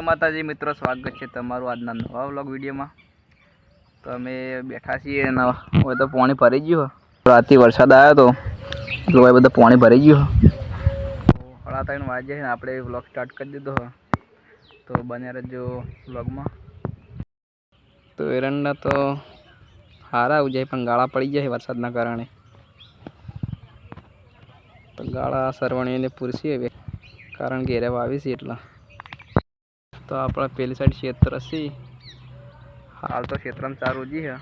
માતાજી, મિત્રો, સ્વાગત છે તમારું આજના નવા વ્લોગ વિડીયોમાં. તો અમે બેઠા છીએ હવે તો પાણી ભરી ગયું. રાતથી વરસાદ આવ્યો તો, એટલે હવે બધું પાણી ભરી ગયું સાડા ત્રણ વાગે છે આપણે વ્લોગ સ્ટાર્ટ કરી દીધો તો બન્યા રહેજો વ્લોગમાં. તો એરંડા તો સારા ઉજાય પણ ગાળા પડી જાય વરસાદના કારણે. તો ગાળા સરવણીને પૂરશી હવે, કારણ કે એરે વાવી છે એટલા. તો આપણે પેલી સાઈડ ક્ષેત્ર છે હાલ તો ક્ષેત્રમાં ચાર ઉજી છે.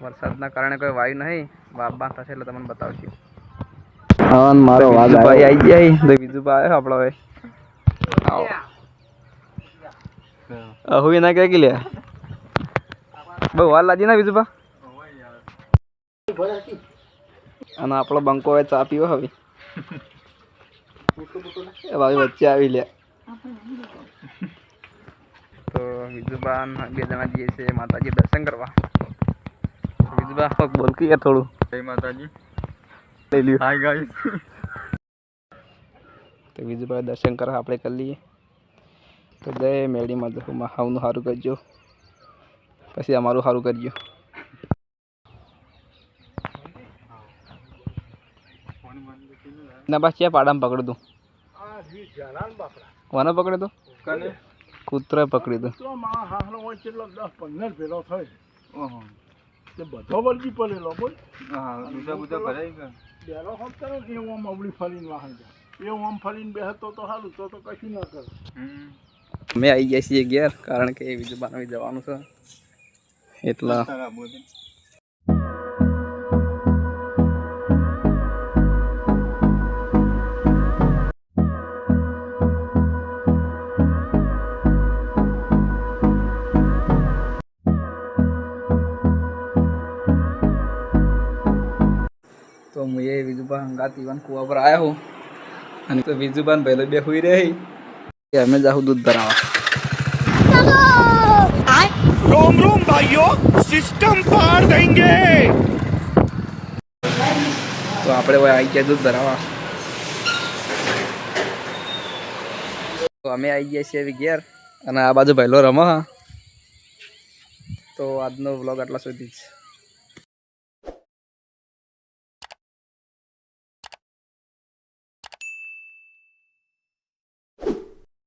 વરસાદના કારણે કોઈ વાયુ નહીં. વાબા થશે એટલે તમને બતાવશે. હા મારો ભાઈ આવી જાય તો બીજું ભાઈ આપણો ભાઈ. આવો. અહુ એના કે લે બહુ વાર લાગી ના બીજું બા અને આપણો બંકો હવે ચા પીવો હવે. એ ભાઈ વચ્ચે આવી લે તો વિજુબા બે જણા જઈએ છે માતાજી દર્શન કરવા. વિજુબા કોક બોલ કે થોડું. જય માતાજી. લઈ લ્યો. હાય ગાઈસ તો વિજુભાઈ દર્શન કરવા આપણે કરી લઈએ. તો જય મેળીમાં જવું હાવનું સારું કરજો. પછી અમારું સારું કરજો. ના બસ ક્યાં પાડામાં પકડ દઉં કોને પકડી કને? કૂતરા પકડી દો તો હોય કેટલો દસ પંદર પેલો થાય. ઓહો. તે બધો વળગી પડેલો બોલ. હા બીજા બધા ભરાઈ ગયા. બેરો કરે ને એવું આમ અવળી ફરીને વાહન જાય. એવું આમ ફરીને બેહતો તો સારું તો તો કશું ના કરે. હમ. અમે આવી ગયા છીએ ઘેર કારણ કે વિજુબાને જવાનું છે. એટલા તો હું એ વિજુભા હંગાત ઈવાન કુવા પર આવ્યો હું. અને તો વિજુભાન પહેલો બે હુઈ રહી. કે અમે જાઉં દૂધ ભરાવા રોમ રોમ ભાઈઓ સિસ્ટમ પાર દેંગે. તો આપણે હવે આવી ગયા દૂધ ભરાવા તો અમે આવી ગયા છીએ ઘેર. અને આ બાજુ ભાઈલો રમો હા. તો આજનો વ્લોગ આટલા સુધી જ.